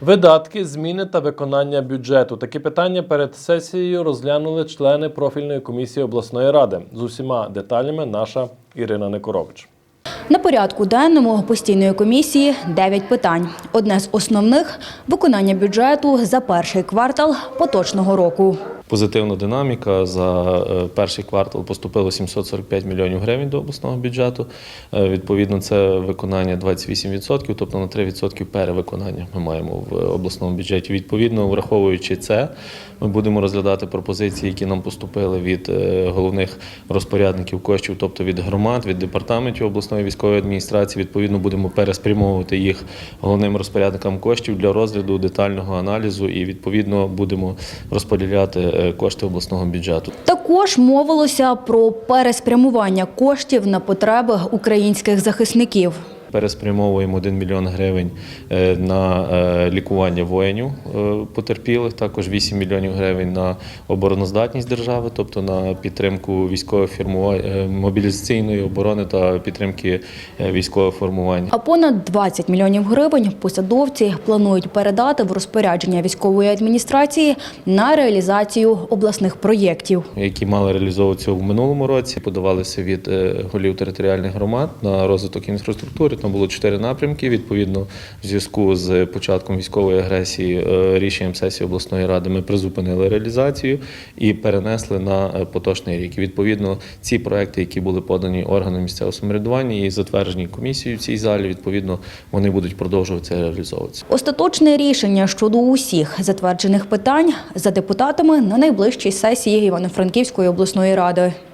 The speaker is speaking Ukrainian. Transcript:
Видатки, зміни та виконання бюджету. Такі питання перед сесією розглянули члени профільної комісії обласної ради. З усіма деталями наша Ірина Некорович. На порядку денному постійної комісії 9 питань. Одне з основних – виконання бюджету за перший квартал поточного року. Позитивна динаміка. За е, перший квартал поступило 745 мільйонів гривень до обласного бюджету. Е, Відповідно, це виконання 28%, тобто на 3% перевиконання ми маємо в обласному бюджеті. Відповідно, враховуючи це, ми будемо розглядати пропозиції, які нам поступили від е, головних розпорядників коштів, тобто від громад, від департаментів обласної військової адміністрації. Відповідно, будемо переспрямовувати їх головним розпорядникам коштів для розгляду детального аналізу і відповідно будемо розподіляти кошти обласного бюджету. Також мовилося про переспрямування коштів на потреби українських захисників. Переспрямовуємо 1 мільйон гривень е, на е, лікування воїнів е, потерпілих, також 8 мільйонів гривень на обороноздатність держави, тобто на підтримку військової формування мобілізаційної оборони та підтримки військового формування. А понад 20 мільйонів гривень посадовці планують передати в розпорядження військової адміністрації на реалізацію обласних проєктів. які мали реалізовуватися в минулому році, подавалися від голів територіальних громад на розвиток інфраструктури. Там було чотири напрямки. Відповідно, в зв'язку з початком військової агресії е, рішенням сесії обласної ради ми призупинили реалізацію і перенесли на е, поточний рік. Відповідно, ці проекти, які були подані органам місцевого самоврядування і затверджені комісією в цій залі, відповідно, вони будуть продовжуватися реалізовуватися. Остаточне рішення щодо усіх затверджених питань за депутатами на найближчій сесії Івано-Франківської обласної ради.